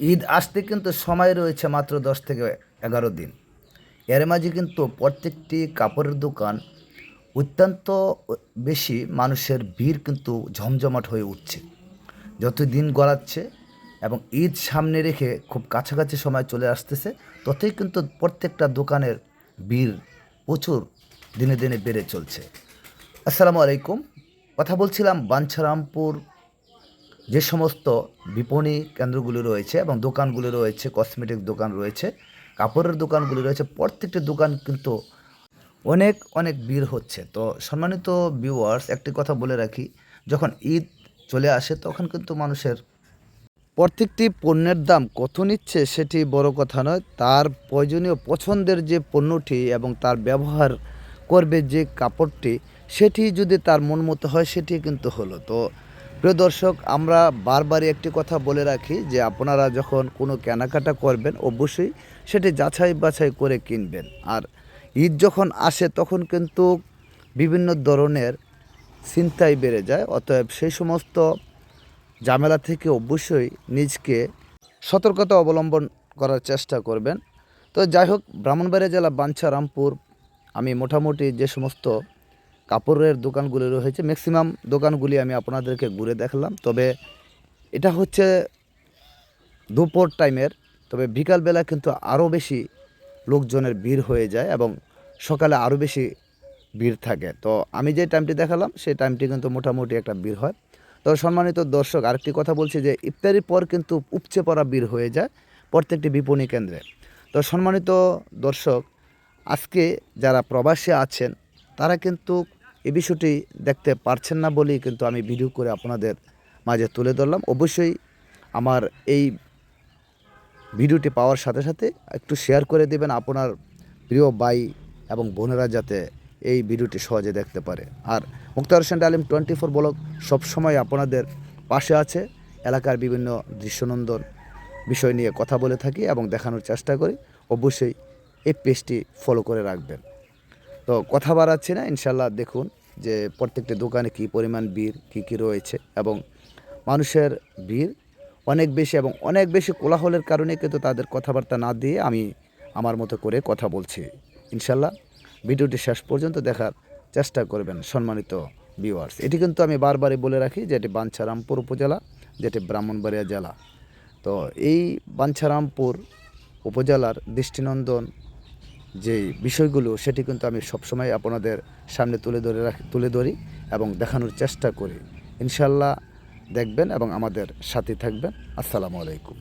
ঈদ আসতে কিন্তু সময় রয়েছে মাত্র দশ থেকে এগারো দিন। এর মাঝে কিন্তু প্রত্যেকটি কাপড়ের দোকান অত্যন্ত বেশি মানুষের ভিড় কিন্তু ঝমঝমাট হয়ে উঠছে। যত দিন গড়াচ্ছে এবং ঈদ সামনে রেখে খুব কাছাকাছি সময় চলে আসতেছে, ততই কিন্তু প্রত্যেকটা দোকানের ভিড় প্রচুর দিনে দিনে বেড়ে চলছে। আসসালামু আলাইকুম। কথা বলছিলাম বাঞ্ছারামপুর যে সমস্ত বিপণী কেন্দ্রগুলি রয়েছে এবং দোকানগুলি রয়েছে কসমেটিক দোকান রয়েছে, কাপড়ের দোকানগুলি রয়েছে, প্রত্যেকটি দোকান কিন্তু অনেক অনেক ভিড় হচ্ছে। তো সম্মানিত ভিউয়ার্স একটি কথা বলে রাখি, যখন ঈদ চলে আসে, তখন কিন্তু মানুষের প্রত্যেকটি পণ্যের দাম কত নিচ্ছে সেটি বড় কথা নয়। তার প্রয়োজনীয় পছন্দের যে পণ্যটি এবং তার ব্যবহার করবে যে কাপড়টি, সেটি যদি তার মন মতো হয়, সেটি কিন্তু হলো। তো প্রিয় দর্শক, আমরা বারবারই একটি কথা বলে রাখি যে আপনারা যখন কোনো কেনাকাটা করবেন, অবশ্যই সেটি যাচাই বাছাই করে কিনবেন। আর ঈদ যখন আসে, তখন কিন্তু বিভিন্ন ধরনের চিন্তাই বেড়ে যায়। অতএব সেই সমস্ত ঝামেলা থেকে অবশ্যই নিজকে সতর্কতা অবলম্বন করার চেষ্টা করবেন। তো যাই হোক, ব্রাহ্মণবাড়িয়া জেলা বাঞ্ছারামপুর, আমি মোটামুটি যে সমস্ত কাপড়ের দোকানগুলি রয়েছে। ম্যাক্সিমাম দোকানগুলি আমি আপনাদেরকে ঘুরে দেখলাম। তবে এটা হচ্ছে দুপুর টাইমের তবে বিকালবেলা কিন্তু আরও বেশি লোকজনের ভিড় হয়ে যায় এবং সকালে আরও বেশি ভিড় থাকে। তো আমি যে টাইমটি দেখালাম, সেই টাইমটি কিন্তু মোটামুটি একটা ভিড় হয়। তো সম্মানিত দর্শক, আরেকটি কথা বলছি যে, ইফতারির পর কিন্তু উপচে পড়া ভিড় হয়ে যায় প্রত্যেকটি বিপণী কেন্দ্রে। তো সম্মানিত দর্শক, আজকে যারা প্রবাসী আছেন, তারা কিন্তু এই বিষয়টি দেখতে পারছেন না বলেই কিন্তু আমি ভিডিও করে আপনাদের মাঝে তুলে ধরলাম। অবশ্যই আমার এই ভিডিওটি পাওয়ার সাথে সাথে একটু শেয়ার করে দেবেন আপনার প্রিয় ভাই এবং বোনেরা যাতে এই ভিডিওটি সহজে দেখতে পারে। আর মুক্তার হোসেন ডালিম টোয়েন্টি ফোর ব্লগ সবসময় আপনাদের পাশে আছে। এলাকার বিভিন্ন দৃশ্যনন্দন বিষয় নিয়ে কথা বলে থাকি এবং দেখানোর চেষ্টা করি। অবশ্যই এই পেজটি ফলো করে রাখবেন। তো কথা বাড়াচ্ছি না, ইনশাল্লাহ দেখুন। যে প্রত্যেকটি দোকানে কী পরিমাণ ভিড়, কী কী রয়েছে এবং মানুষের ভিড় অনেক বেশি এবং অনেক বেশি কোলাহলের কারণে কিন্তু তাদের কথাবার্তা না দিয়ে আমি আমার মতো করে কথা বলছি। ইনশাল্লাহ ভিডিওটি শেষ পর্যন্ত দেখার চেষ্টা করবেন সম্মানিত ভিউয়ার্স এটি কিন্তু আমি বারবারই বলে রাখি যে এটি বাঞ্ছারামপুর উপজেলা যেটি ব্রাহ্মণবাড়িয়া জেলা। তো এই বাঞ্ছারামপুর উপজেলার দৃষ্টিনন্দন যে বিষয়গুলো সেটি কিন্তু আমি সবসময় আপনাদের সামনে তুলে ধরে রাখি, তুলে ধরি এবং দেখানোর চেষ্টা করি। ইনশাল্লাহ দেখবেন এবং আমাদের সাথে থাকবেন। আসসালামু আলাইকুম।